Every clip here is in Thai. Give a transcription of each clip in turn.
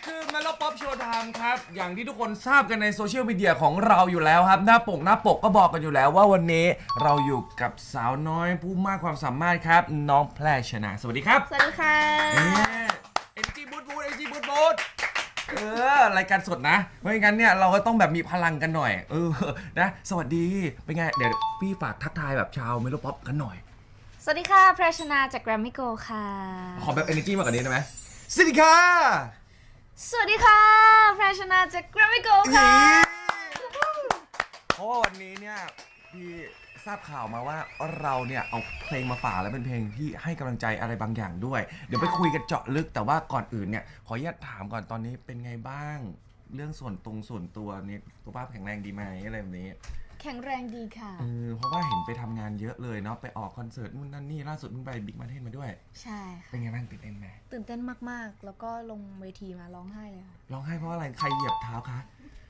และนี่คือ m e l o Pop Show Time ครับ อย่างที่ทุกคนทราบกันในโซเชียลมีเดียของเราอยู่แล้วครับ หน้าปกหน้าปกก็บอกกันอยู่แล้วว่าวันนี้เราอยู่กับสาวน้อยผู้มากความสามารถครับ น้องแพรชนะ สวัสดีครับสวัสดีค่ะ เอ็นจีบูทบูทเอ็นจีบูทบูทเออรายการสดนะไม่งั้นเนี่ยเราก็ต้องแบบมีพลังกันหน่อย เออนะ สวัสดีเป็นไงเดี๋ยวพี่ฝากทักทายแบบชาวเมโลป๊อปกันหน่อย สวัสดีค่ะพระชนาจาก Grammy Go ค่ะ ขอแบบ energy มากกว่านี้ได้ไหมสวัสดีค่ะ สวัสดีค่ะแพรชนาจาก Grammy Go ค่ะ เพราะว่าวันนี้เนี่ยพี่ทราบข่าวมาว่าเราเนี่ยเอาเพลงมาฝากแล้วเป็นเพลงที่ให้กำลังใจอะไรบางอย่างด้วย เดี๋ยวไปคุยกันเจาะลึกแต่ว่าก่อนอื่นเนี่ยขออนุญาตถามก่อนตอนนี้เป็นไงบ้าง เรื่องส่วนตรงส่วนตัวนี่สุขภาพแข็งแรงดีไหมอะไรแบบนี้ แข็งแรงดีค่ะ เออเพราะว่าเห็นไปทำงานเยอะเลยเนาะไปออกคอนเสิร์ตนู่นนั่นนี่ล่าสุดเพิ่งไปบิ๊กมาเทนมาด้วย ใช่ค่ะ เป็นไงบ้างตื่นเต้นไหมตื่นเต้นมากๆ แล้วก็ลงเวทีมาร้องไห้เลยค่ะ ร้องไห้เพราะอะไรใครเหยียบเท้าคะ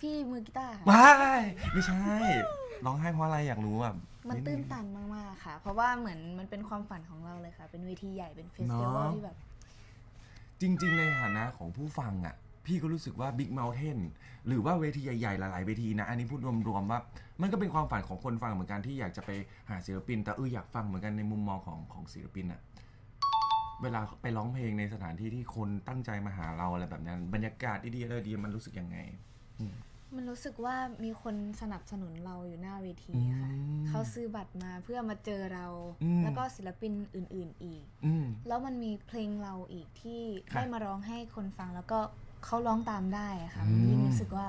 พี่มือกีตาร์ค่ะ ว้ายไม่ใช่ร้องไห้เพราะอะไรอยากรู้อะมันดงตื้นตันมากๆค่ะ เพราะว่าเหมือนมันเป็นความฝันของเราเลยค่ะ เป็นเวทีใหญ่เป็นเฟสติวัลเนอะที่แบบ จริง ๆ ในฐานะของผู้ฟังอะ พี่ก็รู้สึกว่า Big Mountain หรือว่าเวทีใหญ่ ๆ หลาย ๆ เวทีนะ อันนี้พูดรวม ๆ ว่า มันก็เป็นความฝันของคนฟังเหมือนกันที่อยากจะไปหาศิลปิน แต่เอออยากฟังเหมือนกันในมุมมองของของศิลปินอะเวลาไปร้องเพลงในสถานที่ที่คนตั้งใจมาหาเราอะไรแบบนั้น บรรยากาศดีๆอะไรดีมันรู้สึกยังไงมันรู้สึกว่ามีคนสนับสนุนเราอยู่หน้าเวทีค่ะ อืมเขาซื้อบัตรมาเพื่อมาเจอเรา อืม แล้วก็ศิลปินอื่น ๆ อีก อืม แล้วมันมีเพลงเราอีกที่ครับได้มาร้องให้คนฟังแล้วก็ เขาร้องตามได้อะค่ะอืมยิ่งรู้สึกว่า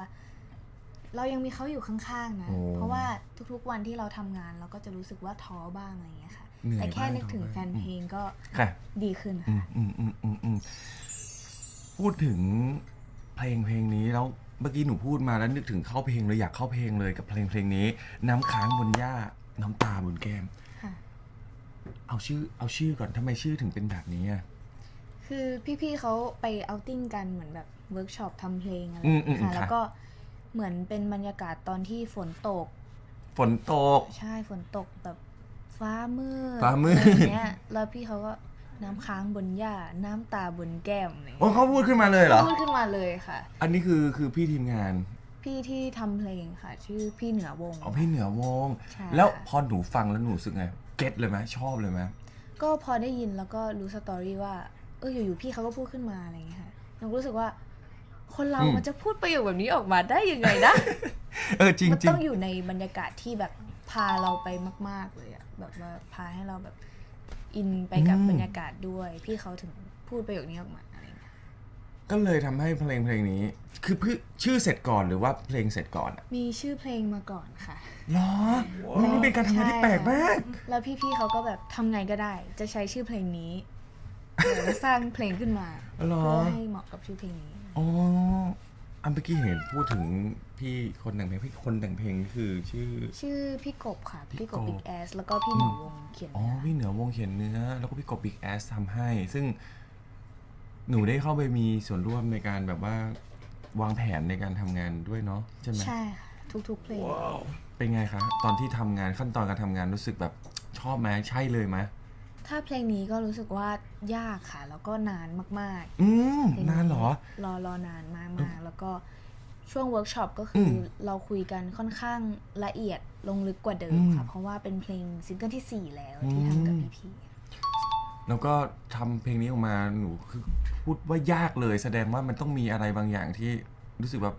เรายังมีเขาอยู่ข้างๆนะโอ้เพราะว่าทุกๆวันที่เราทำงาน เราก็จะรู้สึกว่าท้อบ้างอะไรอย่างเงี้ยค่ะเหนื่อยแต่แค่บ้างนึกถึงท้อบ้างแฟนเพลงก็ค่ะดีขึ้นอืค่ะมอืมอืมอืมอืมพูดถึงเพลงเพลงนี้แล้วเมื่อกี้หนูพูดมาแล้วนึกถึงเข้าเพลงเลยอยากเข้าเพลงเลยกับเพลงเพลงนี้ น้ำค้างบนหญ้าน้ำตาบนแก้มค่ะเอาชื่อ เอาชื่อก่อนทำไมชื่อถึงเป็นแบบนี้อะ คือพี่ๆเขาไปเอาท์ติ้งกันเหมือนแบบเวิร์กช็อปทำเพลงอะไรอืมอืมค่ะ ค่ะ แล้วก็เหมือนเป็นบรรยากาศตอนที่ฝนตก ฝนตก ใช่ฝนตกแบบฟ้ามืดฟ้ามืด อะไรอย่างเงี้ย แล้วพี่เขาก็น้ำค้างบนหญ้า น้ำตาบนแก้มอะไรอย่างโอ้เงี้ยเขาพูดขึ้นมาเลยเหรอ พูดขึ้นมาเลยค่ะ อันนี้คือคือพี่ทีมงานพี่ที่ทำเพลงค่ะ ชื่อพี่เหนือวง อ๋อพี่เหนือวง ใช่ แล้วพอหนูฟังแล้วหนูรู้สึกไง เก็ตเลยไหมชอบเลยไหมก็พอได้ยินแล้วก็รู้สตอรี่ว่า เอออยู่ๆพี่เขาก็พูดขึ้นมาอะไรอย่างเงี้ยค่ะหนูก็รู้สึกว่า คนเรามันจะพูดประโยคแบบนี้ออกมาได้ยังไงนะ เออจริงมันจริต้องงอยู่ในบรรยากาศที่แบบพาเราไปมาก ๆ เลยอะแบบว่าพาให้เราแบบอินไปกับบรรยากาศด้วย พี่เขาถึงพูดประโยคนี้ออกมาอะไรอย่างเงี้ยก็เลยทำให้เพลงเพลงนี้ คือพืชื่อเสร็จก่อนหรือว่าเพลงเสร็จก่อนอะมีชื่อเพลงมาก่อนค่ะ เหรอนี่เป็นการทำงานที่แปลกมาก แล้วพี่ๆเขาก็แบบทำไงก็ได้ จะใช้ชื่อเพลงนี้แล้ว สร้างเพลงขึ้นมาเหรอเพื่อให้เหมาะกับชื่อเพลงนี้อ๋ออันเมื่อกี้เห็นพูดถึงพี่คนแต่งเพลงพี่คนแต่งเพลงนี่คือชื่อ ชื่อพี่กบค่ะ พี่พี่กกบบบิ๊กแอสแล้วก็พี่หนูวงเขียนอ๋อเนื้อพี่เหนือวงเขียนเนื้อ แล้วก็พี่กบบิ๊กแอสทำให้ ซึ่ง หนูได้เข้าไปมีส่วนร่วมในการแบบว่าวางแผนในการทำงานด้วยเนาะใช่ไหมใช่ค่ะทุกๆเพลงเป็นไงคะตอนที่ทำงานขั้นตอนการทำงานรู้สึกแบบชอบไหมใช่เลยไหม ถ้าเพลงนี้ก็รู้สึกว่ายากค่ะ แล้วก็นานมากๆอืมเพลงนานเหรอ รอรอนานมากมากแล้วก็ช่วงเวิร์กช็อปก็คืออมเราคุยกันค่อนข้างละเอียดลงลึกกว่าเดิมอืมค่ะเพราะว่าเป็นเพลงซิงเกิลที่ 4 แล้วที่ทำกับอืม พี่แล้วก็ทำเพลงนี้ออกมาหนูคือพูดว่ายากเลย แสดงว่ามันต้องมีอะไรบางอย่างที่รู้สึกแบบ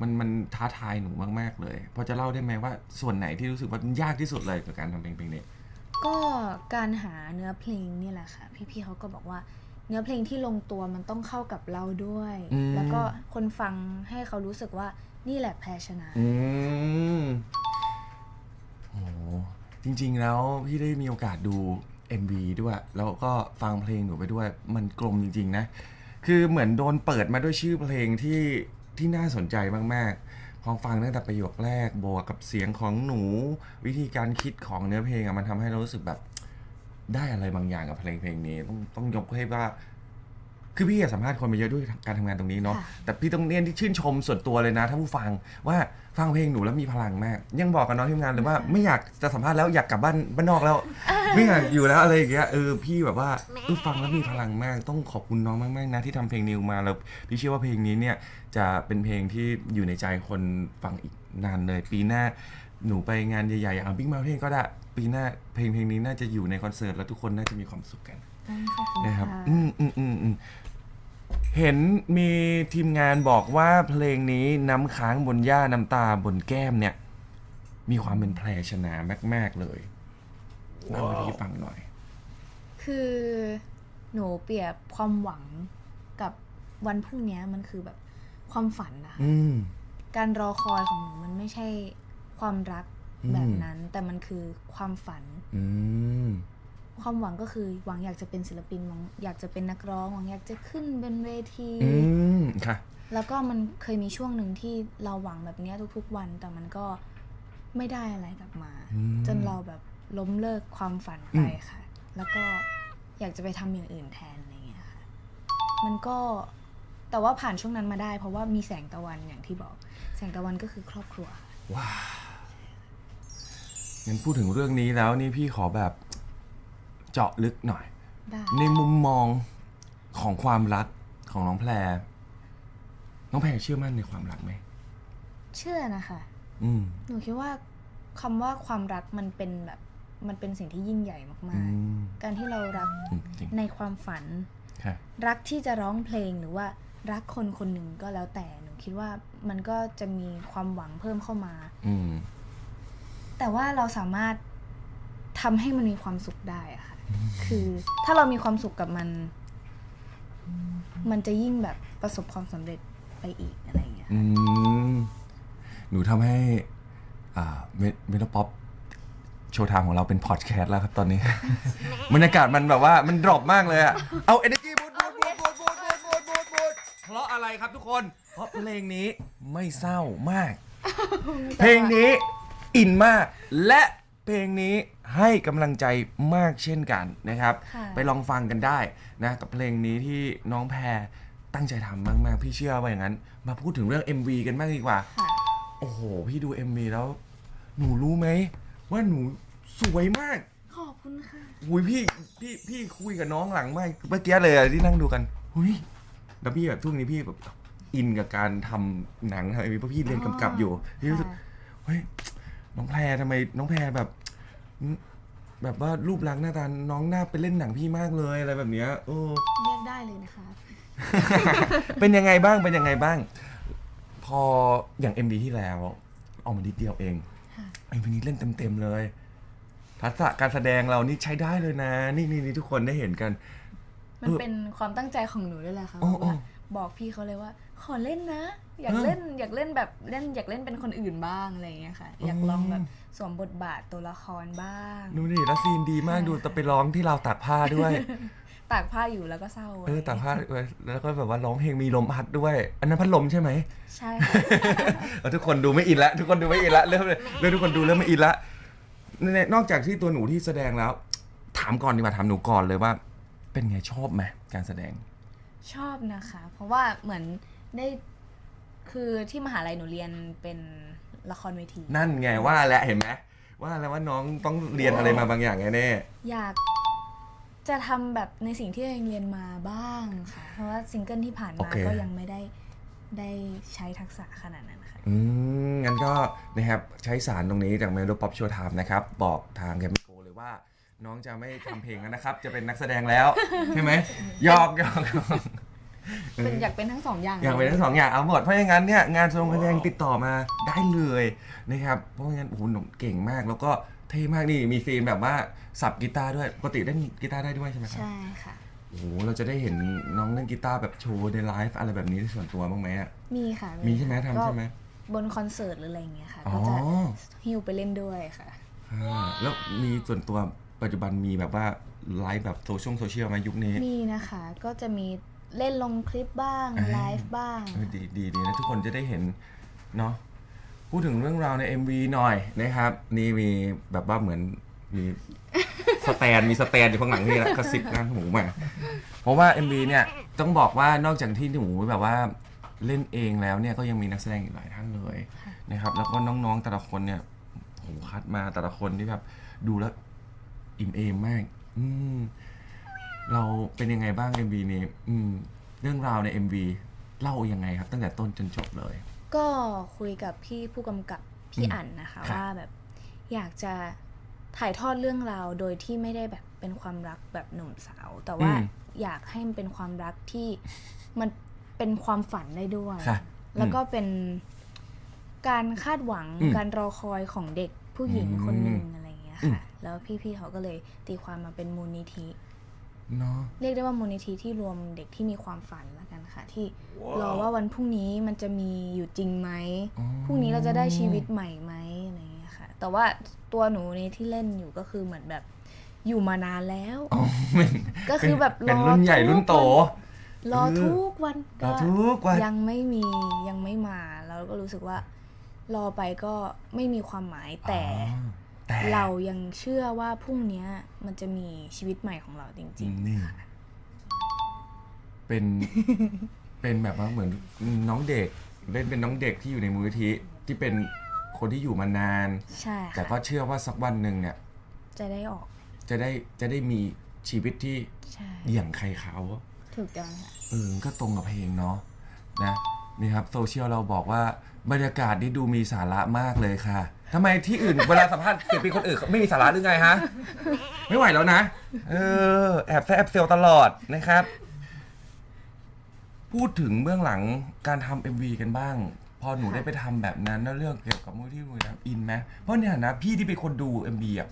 มันมันท้าทายหนูมากๆเลยพอจะเล่าได้ไหมว่าส่วนไหนที่รู้สึกว่ามันยากที่สุดเลยกับการทำเพลงเพลงนี้ๆ ก็การหาเนื้อเพลงนี่แหละค่ะ พี่ๆเขาก็บอกว่าเนื้อเพลงที่ลงตัวมันต้องเข้ากับเราด้วย อืม แล้วก็คนฟังให้เขารู้สึกว่านี่แหละแพชชนะ อืมโหจริงๆแล้วพี่ได้มีโอกาสดู MV ด้วย แล้วก็ฟังเพลงหนูไปด้วย มันกลมจริงๆนะ คือเหมือนโดนเปิดมาด้วยชื่อเพลงที่ที่น่าสนใจมากๆ พอฟังตั้งแต่ประโยคแรกบวกกับเสียงของหนู วิธีการคิดของเนื้อเพลงอะมันทำให้เรารู้สึกแบบได้อะไรบางอย่างกับเพลงเพลงนี้ ต้องต้องยกให้ว่า คือพี่อยากสัมภาษณ์คนมาเยอะด้วยการทำงานตรงนี้เนาะค่ะแต่พี่ต้องเน้นที่ชื่นชมส่วนตัวเลยนะท่านผู้ฟังว่าฟังเพลงหนูแล้วมีพลังมาก ยังบอกกับน้องทีมงานเลยว่าไม่อยากจะสัมภาษณ์แล้วอยากกลับบ้านบ้านนอกแล้ว ไม่อยากอยู่แล้วอะไรอย่างเงี้ยเออพี่แบบว่าเออฟังแล้วมีพลังมาก ต้องขอบคุณน้องมากๆนะที่ทำเพลงนิวมาแล้วพี่เชื่อว่าเพลงนี้เนี่ยจะเป็นเพลงที่อยู่ในใจคนฟังอีกนานเลย ปีหน้าหนูไปงานใหญ่ๆอย่างบิ๊กมาเพลงก็ได้ ปีหน้าเพลงเพลงนี้น่าจะอยู่ในคอนเสิร์ตแล้วทุกคนน่าจะมีความสุขกันขอบคุณนะครับค่ะอืมอืมอืมอืมเห็นมีทีมงานบอกว่าเพลงนี้น้ำค้างบนหญ้าน้ำตาบนแก้มเนี่ย มีความเป็นแพรชนามาก ๆเลยเล่าให้พี่ฟังหน่อย คือหนูเปรียบความหวังกับวันพรุ่งเนี้ยมันคือแบบความฝันนะคะอืม การรอคอยของหนูมันไม่ใช่ความรักอืม แบบนั้นแต่มันคือความฝันอืมความหวังก็คือหวังอยากจะเป็นศิลปินหวังอยากจะเป็นนักร้องหวังอยากจะขึ้นเป็นเวทีอืมค่ะ แล้วก็มันเคยมีช่วงหนึ่งที่เราหวังแบบเนี้ยทุกๆวัน แต่มันก็ไม่ได้อะไรกลับมาอืมจนเราแบบล้มเลิกความฝันไปค่ะ แล้วก็อยากจะไปทำอย่างอื่นแทนอะไรเงี้ยค่ะ มันก็แต่ว่าผ่านช่วงนั้นมาได้ เพราะว่ามีแสงตะวันอย่างที่บอก แสงตะวันก็คือครอบครัวว้า งั้นพูดถึงเรื่องนี้แล้วนี่พี่ขอแบบเจาะลึกหน่อย ได้ ในมุมมองของความรักของน้องแพร น้องแพรเชื่อมั่นในความรักไหม เชื่อนะคะ อืม หนูคิดว่าคำว่าความรักมันเป็นแบบมันเป็นสิ่งที่ยิ่งใหญ่อืมากมๆการที่เรารักอืมจริงในความฝัน ค่ะ รักที่จะร้องเพลงหรือว่ารักคนคนหนึ่งก็แล้วแต่หนูคิดว่ามันก็จะมีความหวังเพิ่มเข้ามา อืม แต่ว่าเราสามารถทำให้มันมีความสุขได้อะค่ะ คือถ้าเรามีความสุขกับมัน มันจะยิ่งแบบประสบความสำเร็จไปอีกอะไรอย่างเงี้ย อืมหนูทำให้ อ่าเมทัลป๊อปโชว์ไทม์ของเราเป็นพอดแคสต์แล้วครับตอนนี้ บรรยากาศมันแบบว่ามันดรอปมากเลยอะเอาเอเนจีบูดบูดบูดบูดบูดบูดบูดบูดบูดเพราะอะไรครับทุกคน เพราะเพลงนี้ไม่เศร้ามาก เพลงนี้ อินมาก และเพลงนี้ให้กำลังใจมากเช่นกันนะครับ ค่ะ ไปลองฟังกันได้นะกับเพลงนี้ที่น้องแพรตั้งใจทำมาก ๆ พี่เชื่อว่าอย่างนั้น มาพูดถึงเรื่อง MV กันบ้างดีกว่า ค่ะ โอ้โห พี่ดู MV แล้ว หนูรู้ไหม ว่าหนูสวยมากขอบคุณค่ะ หุยพี่พี่พี่คุยกับน้องหลังไม่เมื่อกี้เลยอะที่นั่งดูกันหุยแล้วพี่แบบทุกนี้พี่แบบอินกับการทำหนังทำ MV เพราะพี่เรียนกำกับอยู่พี่รู้สึกค่ะเฮ้ย น้องแพรทำไมน้องแพรแบบอืมแบบว่ารูปลักษณ์หน้าตาน้องหน้าไปเล่นหนังพี่มากเลยอะไรแบบเนี้ยเออเรียกได้เลยนะคะ เป็นยังไงบ้าง เป็นยังไงบ้าง พออย่าง MV ที่แล้วออกมานิดเดียวเองค่ะ ไอ้วันนี้เล่นเต็มๆเลย ทักษะการแสดงเรานี่ใช้ได้เลยนะ นี่นี่นี่ทุกคนได้เห็นกัน มันเป็นความตั้งใจของหนูด้วยแหละค่ะโอ้เพราะว่าโอ้บอกพี่เขาเลยว่า ขอเล่นนะ อยากเออเล่นอยากเล่นแบบเล่นอยากเล่นเป็นคนอื่นบ้างอะไรอย่างเงี้ยค่ะ อยากลองแบบสวมบทบาทตัวละครบ้างดูดิแล้วซีนดีมากดูแต่ไปร้องที่เราวตากผ้าด้วย ตากผ้าอยู่แล้วก็เศร้าเออตากผ้าไว้แล้วก็แบบว่าร้องเพลงมีลมพัดด้วย อันนั้นพัดลมใช่ไหมใช่ค่ะเออทุกคนดูไม่อินละทุกคนดูไม่อินละเริ่มเริ่มทุกคนดูเริ่มไม่อินละเนี่ยนอกจากที่ตัวหนูที่แสดงแล้ว ถามก่อนดีกว่าถามหนูก่อนเลยว่า เป็นไงชอบไหมการแสดง ชอบนะคะ เพราะว่าเหมือนได้ คือที่มหาลัยหนูเรียนเป็นละครเวที นั่นไงว่าแล้วเห็นไหมว่าแล้วว่าน้องต้องเรียนอะไรมาบางอย่างแน่อยากจะทำแบบในสิ่งที่ตัวเองเรียนมาบ้างค่ะ เพราะว่าซิงเกิลที่ผ่านมาก็ยังไม่ได้ได้ใช้ทักษะขนาดนั้นค่ะอืมงั้นก็นะครับใช้สารตรงนี้จากเมโลป๊อปโชว์ไทม์นะครับ บอกทางแกมโกเลยว่า น้องจะไม่ทำเพลงแล้วนะครับ จะเป็นนักแสดงแล้ว ใช่ไหมหยอกหยอกหยอก เป็นอยากเป็นทั้งสองอย่างอยากเป็นทั้งสองอย่างเอาหมดเพราะอย่างนั้นเนี่ยงานทรงแสดงติดต่อมาได้เลยนะครับเพราะงั้นโอ้โหหนุ่มเก่งมากแล้วก็เท่มากนี่มีซีนแบบว่าสับกีตาร์ด้วยปกติเล่นกีตาร์ได้ด้วยใช่ไหมครับใช่ค่ะโอ้โหเราจะได้เห็นน้องเล่นกีตาร์แบบโชว์ในไลฟ์อะไรแบบนี้ส่วนตัวบ้างไหมอะมีค่ะมีใช่ไหมทำใช่ไหมก็บนคอนเสิร์ตหรืออะไรอย่างเงี้ยค่ะอ๋อก็จะฮิวไปเล่นด้วยค่ะอ่าแล้วมีส่วนตัวปัจจุบันมีแบบว่าไลฟ์แบบโซเชียลโซเชียลไหมายุคนี้มีนะคะ ก็จะมี เล่นลงคลิปบ้างอ่าไลฟ์บ้าง เออดีดีดีนะทุกคนจะได้เห็นเนาะพูดถึงเรื่องราวใน MV หน่อยนะครับ นี่มีแบบว่าเหมือนมีสแตนมีสแตนอยู่ข้างหลังนี่แหละกระซิบนะหมูมาเพราะว่า MV เนี่ยตต้องบอกว่านอกจากที่หนูแบบว่าเล่นเองแล้วเนี่ยก็ยังมีนักแสดงอีกหลายท่านเลยนะครับแล้วก็น้องๆแต่ละคนเนี่ยโหคัดมาแต่ละคนที่แบบดูแล้วอิ่มเอมมาก อืม เราเป็นยังไงบ้าง MV นี้อืมเรื่องราวใน MV เล่ายังไงครับ ตั้งแต่ต้นจนจบเลย ก็คุยกับพี่ผู้กำกับพี่อืมอั๋นนะคะ ครับ ว่าแบบอยากจะถ่ายทอดเรื่องราวโดยที่ไม่ได้แบบเป็นความรักแบบหนุ่มสาว แต่ว่าอยากให้มันเป็นความรักที่มันเป็นความฝันได้ด้วย ค่ะ แล้วก็เป็นการคาดหวังอืมการรอคอยของเด็กผู้หญิงคนหนึ่งอืมอะไรอย่างเงี้ยอืมค่ะ แล้วพี่ๆเขาก็เลยตีความมาเป็นมูลนิธิ เนาะ เรียกได้ว่ามูลนิธิที่รวมเด็กที่มีความฝันแล้วกันค่ะ ที่รอว่าวันพรุ่งนี้มันจะมีอยู่จริงไหมอ๋อ พรุ่งนี้เราจะได้ชีวิตใหม่ไหมอะไรอย่างเงี้ยค่ะ แต่ว่าตัวหนูในที่เล่นอยู่ก็คือเหมือนแบบอยู่มานานแล้ว อ๋อเป็นก็คือแบบเป็นรอรุ่นใหญ่ทุกรุ่นโตวันรอเออทุกวันรอทุกวัน ยังไม่มียังไม่มา แล้วก็รู้สึกว่า รอไปก็ไม่มีความหมายแต่ อ๋อ แต่เรายังเชื่อว่าพรุ่งเนี้ยมันจะมีชีวิตใหม่ของเราจริงนี่เป็น เป็นแบบว่าเหมือนน้องเด็ก เล่นเป็นน้องเด็กที่อยู่ในมูลนิธิที่เป็นคนที่อยู่มานานๆใช่แต่ค่ะก็เชื่อว่าสักวันหนึ่งเนี่ย จะได้ออก จะได้จะได้มีชีวิตที่ใช่อย่างใครเขาถูกต้องค่ะเออก็ตรงกับเพลงเนาะนะนี่ครับโซเชียลเราบอกว่า บรรยากาศนี่ดูมีสาระมากเลยค่ะทำไมที่อื่นเวลาสัมภาษณ์ศิลปินคนอื่นไม่มีสาระหรือไงฮะ ไม่ไหวแล้วนะ เออ แอบแซะแอบเซลตลอดนะครับ พูดถึงเบื้องหลังการทำ MV กันบ้าง พอหนูได้ไปทำแบบนั้นแล้วเรื่องเกี่ยวกับมูลที่มูลนะอินไหมเพราะในฐานะพี่ที่เป็นคนดู MV อะ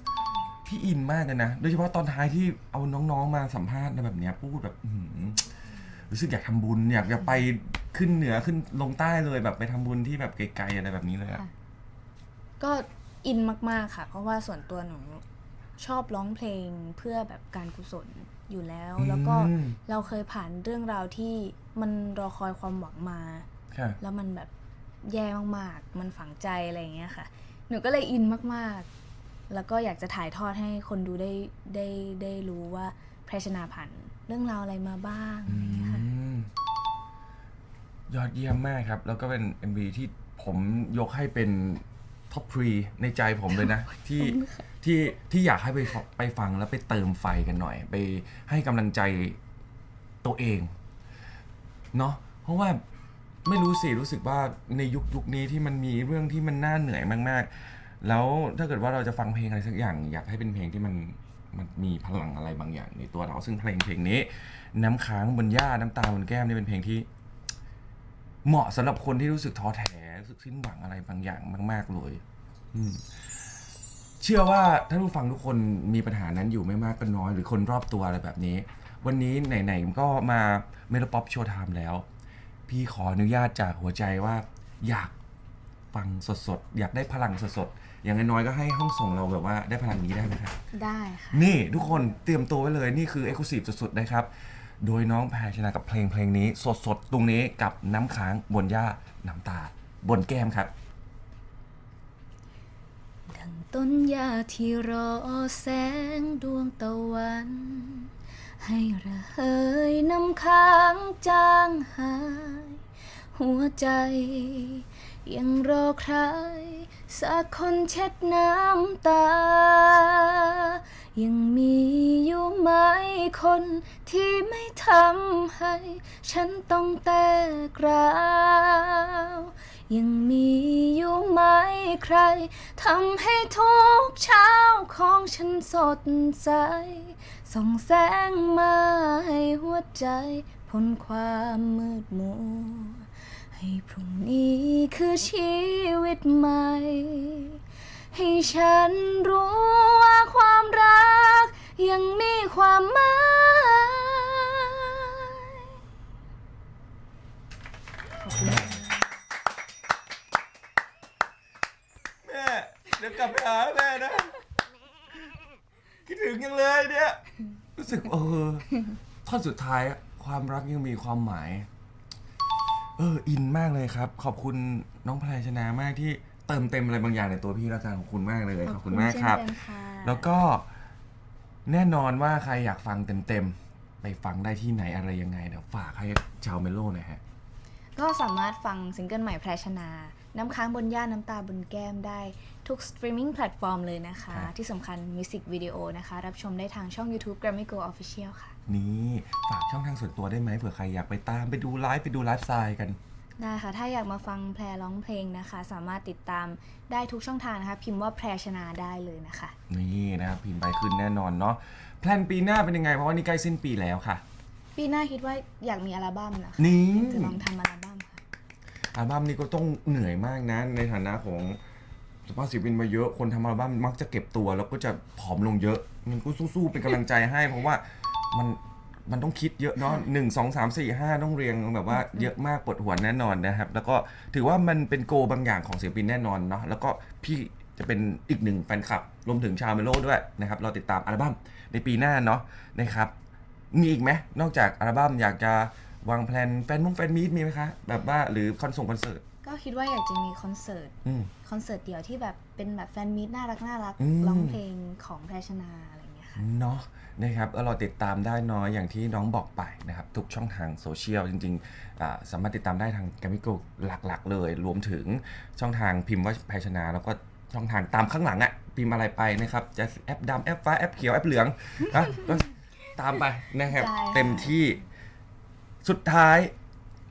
พี่อินมากเลยนะ โดยเฉพาะตอนท้ายที่เอาน้องๆมาสัมภาษณ์ในแบบเนี้ยพูดแบบอื้อหือ รู้สึกอยากทำบุญอยากจะไปขึ้นเหนือขึ้นลงใต้เลยแบบไปทำบุญที่แบบไกลๆอะไรแบบนี้เลยอะ ค่ะ ก็อินมากๆค่ะ เพราะว่าส่วนตัวหนูชอบร้องเพลงเพื่อแบบการกุศลอยู่แล้วแล้วก็อืมเราเคยผ่านเรื่องราวที่มันรอคอยความหวังมา ค่ะ แล้วมันแบบแย่มากๆ มันฝังใจอะไรอย่างเงี้ยค่ะ หนูก็เลยอินมากๆ แล้วก็อยากจะถ่ายทอดให้คนดูได้ได้ได้รู้ว่าแพรชนาผ่าน เรื่องราวอะไรมาบ้างอะไรอย่างเงี้ยค่ะ อืมยอดเยี่ยมมากครับ แล้วก็เป็น MV ที่ผมยกให้เป็นท็อปทรีในใจผมเลยนะ ที่ที่ที่อยากให้ไปฟไปฟังแล้วไปเติมไฟกันหน่อย ไปให้กำลังใจตัวเอง เนาะเพราะว่าไม่รู้สิ รู้สึกว่าในยุคยุคนี้ที่มันมีเรื่องที่มันน่าเหนื่อยมาก ๆ แล้วถ้าเกิดว่าเราจะฟังเพลงอะไรสักอย่าง อยากให้เป็นเพลงที่มัน มันมีพลังอะไรบางอย่างในตัวเรา ซึ่งเพลงเพลงนี้ น้ำค้างบนหญ้าน้ำตาบนแก้มนี่เป็นเพลงที่ เหมาะสำหรับคนที่รู้สึกท้อแท้รู้สึกสิ้นหวังอะไรบางอย่างมาก ๆเลยอืมเชื่อว่าท่านผู้ฟังทุกคนมีปัญหานั้นอยู่ไม่มากก็น้อย หรือคนรอบตัวอะไรแบบนี้ วันนี้ไหนๆก็มาเมโลป๊อปโชว์ไทม์แล้ว พี่ขออนุญาตจากหัวใจว่า อยากฟังสดๆ อยากได้พลังสดๆ อย่างน้อยๆก็ให้ห้องส่งเราแบบว่าได้พลังนี้ได้ไหมครับ ได้ค่ะ นี่ทุกคนเตรียมตัวไว้เลยนี่คือ e x c l u s i v e สุดๆนะครับ โดยน้องแพรชนะกับเพลงเพลงนี้ สดๆ ตรงนี้กับน้ำค้างบนหญ้าน้ำตา บนแก้มครับ ดังต้นหญ้าที่รอแสงดวงตะวัน ให้ระเหยน้ำค้างจางหาย หัวใจ ยังรอใคร สักคนเช็ดน้ำตา ยังมีอยู่ไหมคนที่ไม่ทำให้ ฉันต้องแตกร้าวยังมีอยู่ไหมใครทำให้ทุกเช้าของฉันสดใส ส่องแสงมาให้หัวใจพ้นความมืดมัวให้พรุ่งนี้ คือชีวิตใหม่ ให้ฉันรู้ว่าความรักยังมีความหมายแม่เดี๋ยวกลับไปหาแม่นะ คิดถึงยังเลยเนี่ย รู้สึกเออท่อนสุดท้ายอะความรักยังมีความหมาย เอออินมากเลยครับ ขอบคุณน้องพลายชนะมากที่เติมเต็มอะไรบางอย่างในตัวพี่แล้วกันขอบคุณมากเลยขอบคุณมากครับ เช่นกันค่ะแล้วก็แน่นอนว่าใครอยากฟังเต็มไปฟังได้ที่ไหนอะไรยังไงเดี๋ยวฝากให้ชาวเมโลหน่อยฮะ ก็สามารถฟังซิงเกิลใหม่แพรชนา น้ำค้างบนย่าน้ำตาบนแก้มได้ทุกสตรีมมิ่งแพลตฟอร์มเลยนะคะครับที่สำคัญมิวสิกวิดีโอนะคะ รับชมได้ทางช่อง YouTube Grammy Go Official ค่ะ นี่ฝากช่องทางส่วนตัวได้ไหมเผื่อใครอยากไปตามไปดูไลฟ์ไปดูไลฟ์สไตล์กันได้ค่ะ ถ้าอยากมาฟังแพรร้องเพลงนะคะ สามารถติดตามได้ทุกช่องทางนะคะ พิมพ์ว่าแพรชนาได้เลยนะคะ นี่นะครับพิมพ์ไปขึ้นแน่นอนเนาะแพลนปีหน้าเป็นยังไงเพราะว่านี่ใกล้สิ้นปีแล้วค่ะ ปีหน้าคิดว่าอยากมีอัลบั้มนะคะนี่จะลองทำอัลบั้มค่ะ อัลบั้มนี้ก็ต้องเหนื่อยมากนะ ในฐานะของสุภาพศิลปินมาเยอะ คนทำอัลบั้มมักจะเก็บตัว แล้วก็จะผอมลงเยอะ มันก็สู้ๆเป็นกำลังใจให้ เพราะว่ามันมันต้องคิดเยอะเนาะหนึ่งสองสามสี่ห้าต้องเรียงแบบว่าเยอะมากปวดหัวแน่นอนนะครับ แล้วก็ถือว่ามันเป็นโกบางอย่างของศิลปินแน่นอนเนาะแล้วก็พี่จะเป็นอีกหนึ่งแฟนคลับ รวมถึงชาวเมโลด้วยนะครับเราติดตามอัลบั้มในปีหน้าเนาะนะครับมีอีกไหมนอกจากอัลบั้มอยากจะ วางแผนแฟนมุ้งแฟนมีตมีไหมคะ แบบว่าหรือคอนส่งคอนเสิร์ต ก็คิดว่าอยากจะมีคอนเสิร์ต อืม คอนเสิร์ตเดี่ยวที่แบบเป็นแบบแฟนมีตน่ารักน่ารักอืม ร้องเพลงของแพรชนาอะไรอย่างเงี้ยค่ะ เนาะนะครับก็เราติดตามได้เน้อยอย่างที่น้องบอกไปนะครับ ทุกช่องทางโซเชียลจริงๆอ่าสามารถติดตามได้ทางแกมิโกหลักๆ เลย รวมถึงช่องทางพิมพ์ว่าแพชนาแล้วก็ช่องทางตามข้างหลังอะ่ะพิมพ์อะไรไปนะครับ จะแอปดำแอปฟ้า แอปเขียว แอปเหลืองนะก็ตามไปนะครับ ใช่ค่ะ เต็มที่ สุดท้าย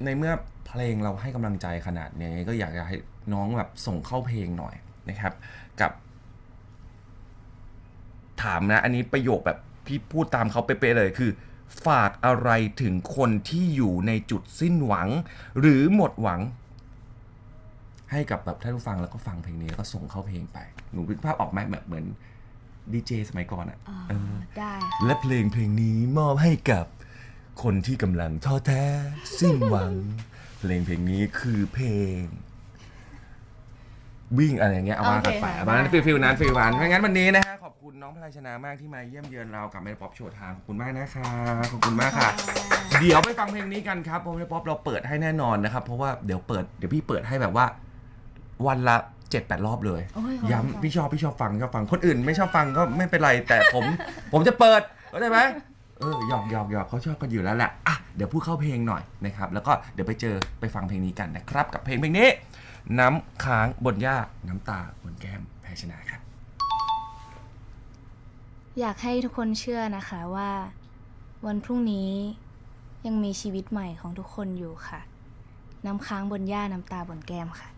ในเมื่อเพลงเราให้กำลังใจขนาดนี้ก็อยากจะให้น้องแบบส่งเข้าเพลงหน่อยนะครับ กับ ถามนะ อันนี้ประโยคแบบพี่พูดตามเขาเป๊ะๆเลยคือ ฝากอะไรถึงคนที่อยู่ในจุดสิ้นหวัง หรือหมดหวัง ให้กับแบบท่านผู้ฟังแล้วก็ฟังเพลงนี้แล้วก็ส่งเข้าเพลงไปหนูนึกภาพออกไหมแบบเหมือนดีเจสมัยก่อนอะอ่าเออได้ค่ะและเพลงเพลงนี้มอบให้กับ คนที่กำลังท้อแท้ สิ้นหวัง เพลงเพลงนี้คือเพลง วิ่งอะไรอย่างเงี้ยเอาว่ากันไปโอเคค่ะเอาว่านั้นฟิลฟิลนั้นฟิลวันเพราะงั้นวันนี้นะฮะขอบคุณน้องพลายชนะมากที่มาเยี่ยมเยือนเรากับเมนป๊อปโชว์ทางขอบคุณมากนะคะขอบคุณมากค่ะ เดี๋ยวไปฟังเพลงนี้กันครับเพราะเมนป๊อปเราเปิดให้แน่นอนนะครับ เพราะว่าเดี๋ยวเปิดเดี๋ยวพี่เปิดให้แบบว่า วันละเจ็ดแปดรอบเลย โอ้ยขอบคุณค่ะ ย้ำพี่ชอบพี่ชอบฟังชอบฟังคนอื่น ไม่ชอบฟังก็ไม่เป็นไรแต่ผม ผมจะเปิดเข้าใจไหม เออหยอกหยอกหยอกเขาชอบกันอยู่แล้วแหละอะเดี๋ยวพูดเข้าเพลงหน่อยนะครับ แล้วก็เดี๋ยวไปเจอไปฟังเพลงนี้กันนะครับ กับเพลงเพลงนี้ น้ำค้างบนหญ้าน้ำตาบนแก้มแพชนะครับอยากให้ทุกคนเชื่อนะคะว่า วันพรุ่งนี้ยังมีชีวิตใหม่ของทุกคนอยู่ค่ะ น้ำค้างบนหญ้าน้ำตาบนแก้มค่ะ